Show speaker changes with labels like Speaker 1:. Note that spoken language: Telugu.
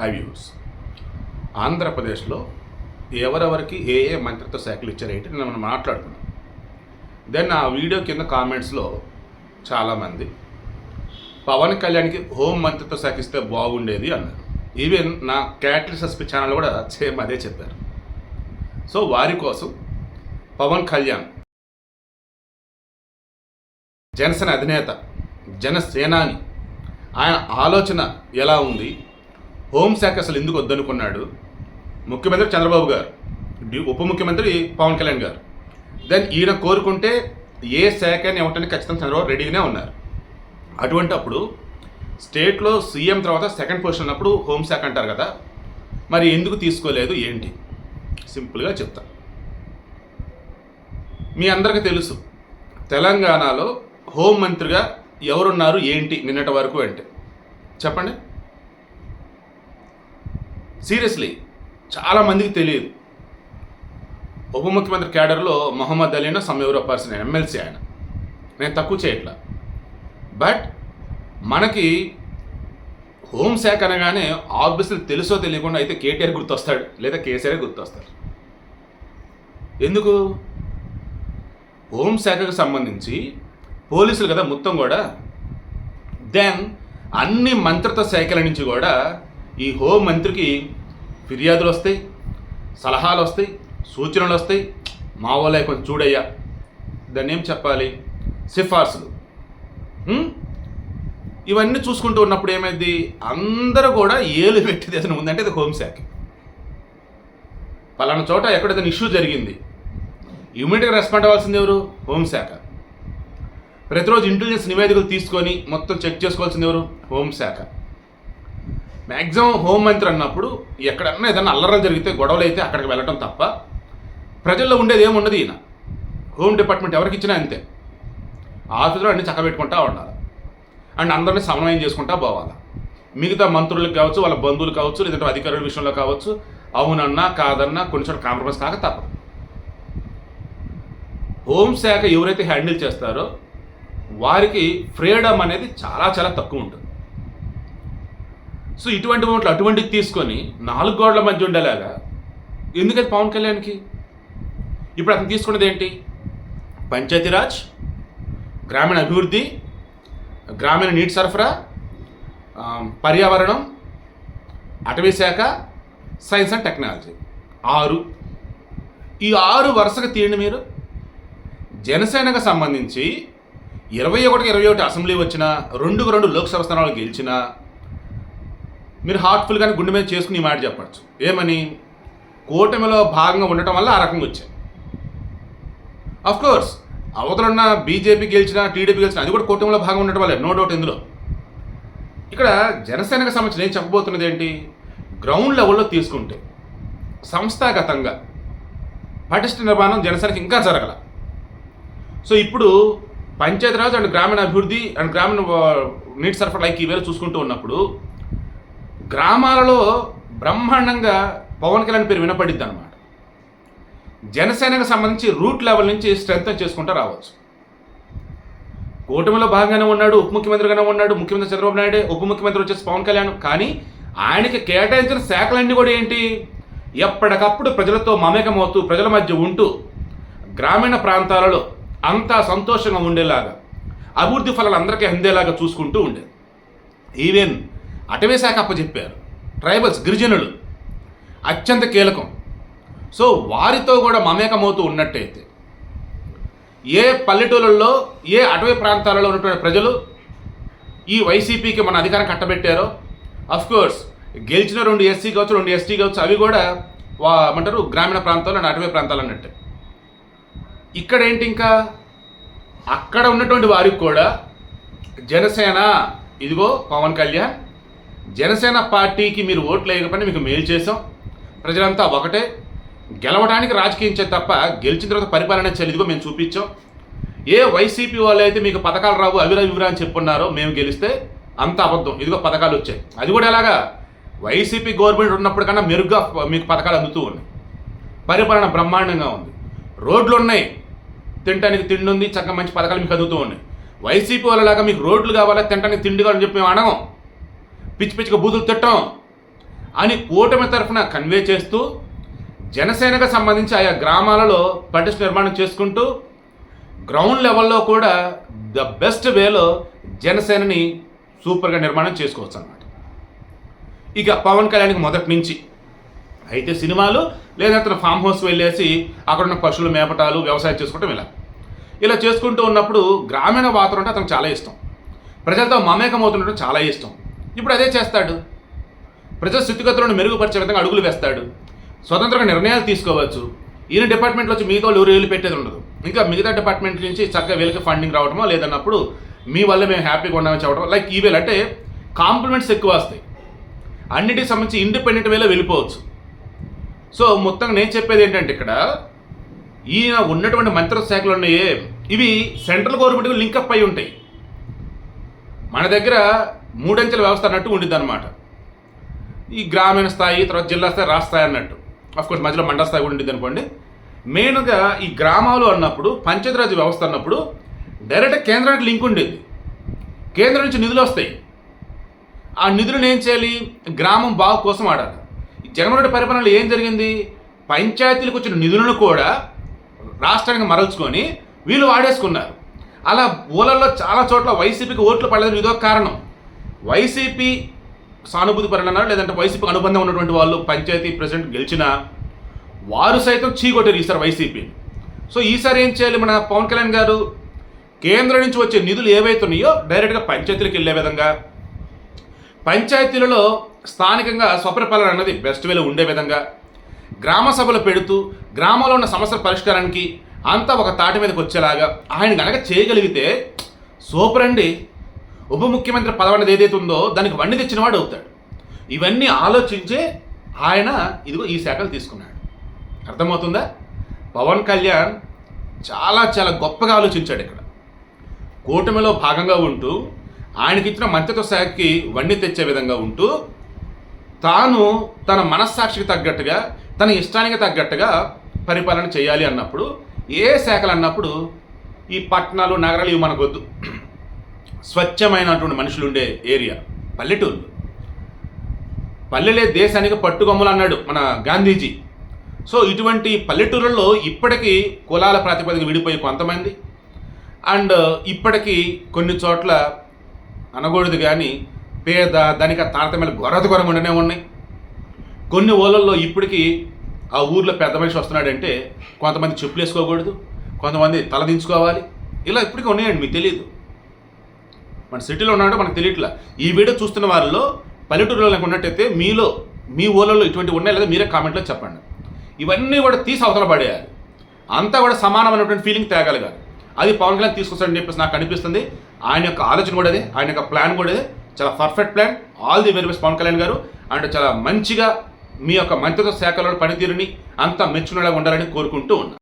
Speaker 1: హై వ్యూస్ ఆంధ్రప్రదేశ్లో ఎవరెవరికి ఏ ఏ మంత్రిత్వ శాఖలు ఇచ్చారేంటి నేను మనం మాట్లాడుకున్నాం దెన్ ఆ వీడియో కింద కామెంట్స్లో చాలామంది పవన్ కళ్యాణ్కి హోం మంత్రిత్వ శాఖ ఇస్తే బాగుండేది అన్నారు. ఈవెన్ నా క్యాటలిస్ ఎస్పీ ఛానల్ కూడా సేమ్ అదే చెప్పారు. సో వారి కోసం పవన్ కళ్యాణ్ జనసేన అధినేత జనసేనాని ఆయన ఆలోచన ఎలా ఉంది? హోంశాఖ అసలు ఎందుకు వద్దనుకున్నాడు? ముఖ్యమంత్రి చంద్రబాబు గారు ఉప ముఖ్యమంత్రి పవన్ కళ్యాణ్ గారు. దెన్ ఈయన కోరుకుంటే ఏ శాఖని ఇవ్వటానికి ఖచ్చితంగా చంద్రబాబు రెడీగానే ఉన్నారు. అటువంటి అప్పుడు స్టేట్లో సీఎం తర్వాత సెకండ్ పొజిషన్ ఉన్నప్పుడు హోంశాఖ అంటారు కదా మరి ఎందుకు తీసుకోలేదు ఏంటి? సింపుల్గా చెప్తా. మీ అందరికీ తెలుసు తెలంగాణలో హోం మంత్రిగా ఎవరున్నారు ఏంటి నిన్నటి వరకు అంటే? చెప్పండి. సీరియస్లీ చాలామందికి తెలియదు. ఉప ముఖ్యమంత్రి క్యాడర్లో మొహమ్మద్ అలీనో సమ్ ఎవరో పర్సన్ ఎమ్మెల్సీ ఆయన. నేను తక్కువ చేయట్లా. బట్ మనకి హోంశాఖ అనగానే ఆఫీసులు తెలుసో తెలియకుండా అయితే కేటీఆర్ గుర్తొస్తాడు లేదా కేసీఆర్ గుర్తొస్తారు. ఎందుకు? హోంశాఖకు సంబంధించి పోలీసులు కదా మొత్తం కూడా. దెన్ అన్ని మంత్రిత్వ శాఖల నుంచి కూడా ఈ హోమ్ మంత్రికి ఫిర్యాదులు వస్తాయి సలహాలు వస్తాయి సూచనలు వస్తాయి మా కొంచెం చూడయ్యా. దాన్ని ఏం చెప్పాలి? సిఫార్సులు. ఇవన్నీ చూసుకుంటూ ఉన్నప్పుడు ఏమైంది? అందరూ కూడా ఏలు పెట్టేది ఏదైనా ఉందంటే అది హోంశాఖ పలానా చోట ఎక్కడైతే ఇష్యూ జరిగింది ఇమీడియట్గా రెస్పాండ్ అవ్వాల్సింది ఎవరు? హోంశాఖ ప్రతిరోజు ఇంటెలిజెన్స్ నివేదికలు తీసుకొని మొత్తం చెక్ చేసుకోవాల్సింది ఎవరు? హోంశాఖ మ్యాక్సిమం హోంమంత్రి అన్నప్పుడు ఎక్కడన్నా ఏదన్నా అల్లరం జరిగితే గొడవలు అయితే అక్కడికి వెళ్ళటం తప్ప ప్రజల్లో ఉండేది ఏముండదు ఈయన. హోమ్ డిపార్ట్మెంట్ ఎవరికి ఇచ్చినా అంతే. ఆఫీసులో అన్ని చక్కబెట్టుకుంటా ఉండాలి. అండ్ అందరినీ సమన్వయం చేసుకుంటా పోవాలి. మిగతా మంత్రులకు కావచ్చు వాళ్ళ బంధువులు కావచ్చు లేదంటే అధికారుల విషయంలో కావచ్చు అవునన్నా కాదన్నా కొన్నిసార్లు కాంప్రమైజ్ కాక తప్పదు. హోంశాఖ ఎవరైతే హ్యాండిల్ చేస్తారో వారికి ఫ్రీడమ్ అనేది చాలా చాలా తక్కువ ఉంటుంది. సో ఇటువంటి మూమెంట్లు అటువంటిది తీసుకొని నాలుగు గోడల మధ్య ఉండేలాగా ఎందుకది పవన్ కళ్యాణ్కి? ఇప్పుడు అతను తీసుకున్నది ఏంటి? పంచాయతీరాజ్ గ్రామీణ అభివృద్ధి గ్రామీణ నీటి సరఫరా పర్యావరణం అటవీ శాఖ సైన్స్ అండ్ టెక్నాలజీ. ఆరు. ఈ ఆరు వరుసగా తీయండి మీరు. జనసేనకు సంబంధించి ఇరవై ఒకటికి ఇరవై ఒకటి అసెంబ్లీ వచ్చిన రెండుకు రెండు లోక్సభ స్థానాలు గెలిచినా మీరు హార్ట్ఫుల్గానే గుండె మీద చేసుకుని ఈ మాట చెప్పచ్చు. ఏమని? కూటమిలో భాగంగా ఉండటం వల్ల ఆ రకంగా వచ్చాయి. అఫ్ కోర్స్ అవతలున్న బీజేపీ గెలిచిన టీడీపీ గెలిచిన అది కూడా కూటమిలో భాగం ఉండటం వల్లే. నో డౌట్ ఇందులో. ఇక్కడ జనసేనకు సంబంధించి నేను చెప్పబోతున్నది ఏంటి? గ్రౌండ్ లెవెల్లో తీసుకుంటే సంస్థాగతంగా పటిష్ట నిర్మాణం జనసేనకి ఇంకా జరగల. సో ఇప్పుడు పంచాయతీరాజ్ అండ్ గ్రామీణ అభివృద్ధి అండ్ గ్రామీణ నీటి సరఫరా లైక్ ఈవేళ చూసుకుంటూ ఉన్నప్పుడు గ్రామాలలో బ్రహ్మాండంగా పవన్ కళ్యాణ్ పేరు వినపడిద్ది అనమాట జనసేనకు సంబంధించి రూట్ లెవెల్ నుంచి స్ట్రెంగ్ చేసుకుంటూ రావచ్చు. కూటమిలో భాగంగానే ఉన్నాడు ఉప ముఖ్యమంత్రిగానే ఉన్నాడు ముఖ్యమంత్రి చంద్రబాబు నాయుడే ఉప ముఖ్యమంత్రి వచ్చేసి పవన్ కళ్యాణ్. కానీ ఆయనకి కేటాయించిన శాఖలన్నీ కూడా ఏంటి? ఎప్పటికప్పుడు ప్రజలతో మమేకమవుతూ ప్రజల మధ్య ఉంటూ గ్రామీణ ప్రాంతాలలో అంతా సంతోషంగా ఉండేలాగా అభివృద్ధి ఫలాలు అందరికీ అందేలాగా చూసుకుంటూ ఉండేది. ఈవెన్ అటవీ శాఖ అప్పచెప్పారు. ట్రైబల్స్ గిరిజనులు. అత్యంత కీలకం. సో వారితో కూడా మమేకమవుతూ ఉన్నట్టయితే ఏ పల్లెటూళ్ళల్లో ఏ అటవీ ప్రాంతాలలో ఉన్నటువంటి ప్రజలు ఈ వైసీపీకి మన అధికారం కట్టబెట్టారో అఫ్ కోర్స్ గెలిచిన రెండు ఎస్సీ కావచ్చు రెండు ఎస్టీ కావచ్చు అవి కూడా వా ఏమంటారు గ్రామీణ ప్రాంతాలు అండ్ అటవీ ప్రాంతాలు అన్నట్టు. ఇక్కడ ఏంటి ఇంకా? అక్కడ ఉన్నటువంటి వారికి కూడా జనసేన ఇదిగో పవన్ కళ్యాణ్ జనసేన పార్టీకి మీరు ఓట్లు వేయకపోయినా మీకు మేలు చేసాం ప్రజలంతా ఒకటే. గెలవడానికి రాజకీయం చేత తప్ప గెలిచిన తర్వాత పరిపాలన చలిదిగో మేము చూపించాం. ఏ వైసీపీ వాళ్ళు అయితే మీకు పథకాలు రావు అవిరా ఇవిరా అని చెప్పున్నారో మేము గెలిస్తే అంత అబద్ధం. ఇదిగో పథకాలు వచ్చాయి. అది కూడా ఎలాగా? వైసీపీ గవర్నమెంట్ ఉన్నప్పుడు కన్నా మెరుగ్గా మీకు పథకాలు అందుతూ ఉన్నాయి. పరిపాలన బ్రహ్మాండంగా ఉంది. రోడ్లు ఉన్నాయి. తినడానికి తిండి ఉంది. చక్కగా మంచి పథకాలు మీకు అందుతూ ఉన్నాయి. వైసీపీ వాళ్ళలాగా మీకు రోడ్లు కావాలా? తినడానికి తిండి కావాలని చెప్పి మేము అడగం. పిచ్చి పిచ్చిగా బూతులు తిట్టం అని కూటమి తరఫున కన్వే చేస్తూ జనసేనకు సంబంధించి ఆయా గ్రామాలలో పటిష్ట నిర్మాణం చేసుకుంటూ గ్రౌండ్ లెవెల్లో కూడా ద బెస్ట్ వేలో జనసేనని సూపర్గా నిర్మాణం చేసుకోవచ్చు అన్నమాట ఇక పవన్ కళ్యాణ్కి మొదటి నుంచి అయితే సినిమాలు లేదా అతను ఫామ్ హౌస్ వెళ్ళేసి అక్కడ ఉన్న పశువులు మేపటాలు వ్యవసాయం చేసుకోవటం ఇలా. ఇలా చేసుకుంటూ ఉన్నప్పుడు గ్రామీణ వాతావరణం అంటే అతనికి చాలా ఇష్టం. ప్రజలతో మమేకం అవుతుండటం చాలా ఇష్టం. ఇప్పుడు అదే చేస్తాడు. ప్రజల స్థితిగతులను మెరుగుపరిచే విధంగా అడుగులు వేస్తాడు. స్వతంత్రంగా నిర్ణయాలు తీసుకోవచ్చు. ఈయన డిపార్ట్మెంట్లో వచ్చి మిగతా వాళ్ళు ఎవరు పెట్టేది ఉండదు. ఇంకా మిగతా డిపార్ట్మెంట్ నుంచి చక్కగా వీళ్ళకి ఫండింగ్ రావడమో లేదన్నప్పుడు మీ వల్ల మేము హ్యాపీగా ఉన్నామని చెప్పడం లైక్ ఈవేళ అంటే కాంప్లిమెంట్స్ ఎక్కువ వస్తాయి. అన్నిటికి సంబంధించి ఇండిపెండెంట్ వేలో వెళ్ళిపోవచ్చు. సో మొత్తంగా నేను చెప్పేది ఏంటంటే ఇక్కడ ఈయన ఉన్నటువంటి మంత్రిత్వ శాఖలు ఉన్నాయే ఇవి సెంట్రల్ గవర్నమెంట్కి లింకప్ అయి ఉంటాయి. మన దగ్గర మూడంచెల వ్యవస్థ అన్నట్టు ఉండిద్ది అనమాట ఈ గ్రామీణ స్థాయి తర్వాత జిల్లా స్థాయి రాష్ట్ర స్థాయి అన్నట్టు. అఫ్కోర్స్ మధ్యలో మండల స్థాయి కూడా ఉండిద్ది అనుకోండి మెయిన్గా ఈ గ్రామాలు అన్నప్పుడు పంచాయతీరాజ్ వ్యవస్థ అన్నప్పుడు డైరెక్ట్ కేంద్రానికి లింక్ ఉండేది. కేంద్రం నుంచి నిధులు వస్తాయి. ఆ నిధులను ఏం చేయాలి? గ్రామం బాగు కోసం ఆడాలి ఈ జగన్మోహన్ రెడ్డి పరిపాలనలో ఏం జరిగింది? పంచాయతీలకు వచ్చిన నిధులను కూడా రాష్ట్రానికి మరల్చుకొని వీళ్ళు వాడేసుకున్నారు. అలా ఊళ్ళల్లో చాలా చోట్ల వైసీపీకి ఓట్లు పడలేదు ఇదో కారణం. వైసీపీ సానుభూతి పరులన్నారు లేదంటే వైసీపీ అనుబంధం ఉన్నటువంటి వాళ్ళు పంచాయతీ ప్రెసిడెంట్ గెలిచినా వారు సైతం చీకొట్టారు ఈసారి వైసీపీని. సో ఈసారి ఏం చేయాలి మన పవన్ కళ్యాణ్ గారు? కేంద్రం నుంచి వచ్చే నిధులు ఏవైతున్నాయో డైరెక్ట్గా పంచాయతీలకు వెళ్ళే విధంగా పంచాయతీలలో స్థానికంగా స్వపరిపాలన అన్నది బెస్ట్ వేలో ఉండే విధంగా గ్రామ సభలు పెడుతూ గ్రామంలో ఉన్న సమస్యల పరిష్కారానికి అంతా ఒక తాటి మీదకి వచ్చేలాగా ఆయన గనక చేయగలిగితే సూపర్ అండి. ఉప ముఖ్యమంత్రి పదవి ఏదైతే ఉందో దానికి వండి తెచ్చినవాడు అవుతాడు. ఇవన్నీ ఆలోచించే ఆయన ఇదిగో ఈ శాఖలు తీసుకున్నాడు. అర్థమవుతుందా? పవన్ కళ్యాణ్ చాలా చాలా గొప్పగా ఆలోచించాడు ఇక్కడ. కూటమిలో భాగంగా ఉంటూ ఆయనకి ఇచ్చిన మంత్రిత్వ శాఖకి వండి తెచ్చే విధంగా ఉంటూ తాను తన మనస్సాక్షికి తగ్గట్టుగా తన ఇష్టానికి తగ్గట్టుగా పరిపాలన చేయాలి అన్నప్పుడు ఏ శాఖలు అన్నప్పుడు ఈ పట్టణాలు నగరాలు ఇవి మనకొద్దు స్వచ్ఛమైనటువంటి మనుషులు ఉండే ఏరియా. పల్లెటూళ్ళు పల్లెలే దేశానికి పట్టుకొమ్మలు అన్నాడు మన గాంధీజీ. సో ఇటువంటి పల్లెటూళ్ళలో ఇప్పటికీ కులాల ప్రాతిపదిక విడిపోయి కొంతమంది. అండ్ ఇప్పటికీ కొన్ని చోట్ల అనకూడదు కానీ పేద ధనిక తారతమ్యాలు గొర్రత ఉండనే ఉన్నాయి. కొన్ని ఊళ్ళల్లో ఇప్పటికీ ఆ ఊర్లో పెద్ద మనిషి వస్తున్నాడంటే కొంతమంది చెప్పులు వేసుకోకూడదు కొంతమంది తల దించుకోవాలి ఇలా ఇప్పటికీ ఉన్నాయండి మీకు తెలియదు మన సిటీలో ఉన్నాడో మనకు తెలియట్లా. ఈ వీడియో చూస్తున్న వారిలో పల్లెటూరులో ఉన్నట్టయితే మీలో మీ ఊళ్ళలో ఇటువంటి ఉన్నాయి లేదా మీరే కామెంట్లో చెప్పండి. ఇవన్నీ కూడా తీసి అవతల పడేయాలి. అంతా కూడా సమానమైనటువంటి ఫీలింగ్ తేగలగాలి అది పవన్ కళ్యాణ్ తీసుకొస్తాడని చెప్పేసి నాకు అనిపిస్తుంది. ఆయన యొక్క ఆలోచన కూడా అదే ఆయన యొక్క ప్లాన్ కూడా అదే. చాలా perfect plan all the very best Pawan Kalyan garu. And చాలా మంచిగా మీ యొక్క మంత్రిత్వ శాఖలో పనితీరుని అంతా మెచ్చుకునేలా ఉండాలని కోరుకుంటూ ఉన్నాను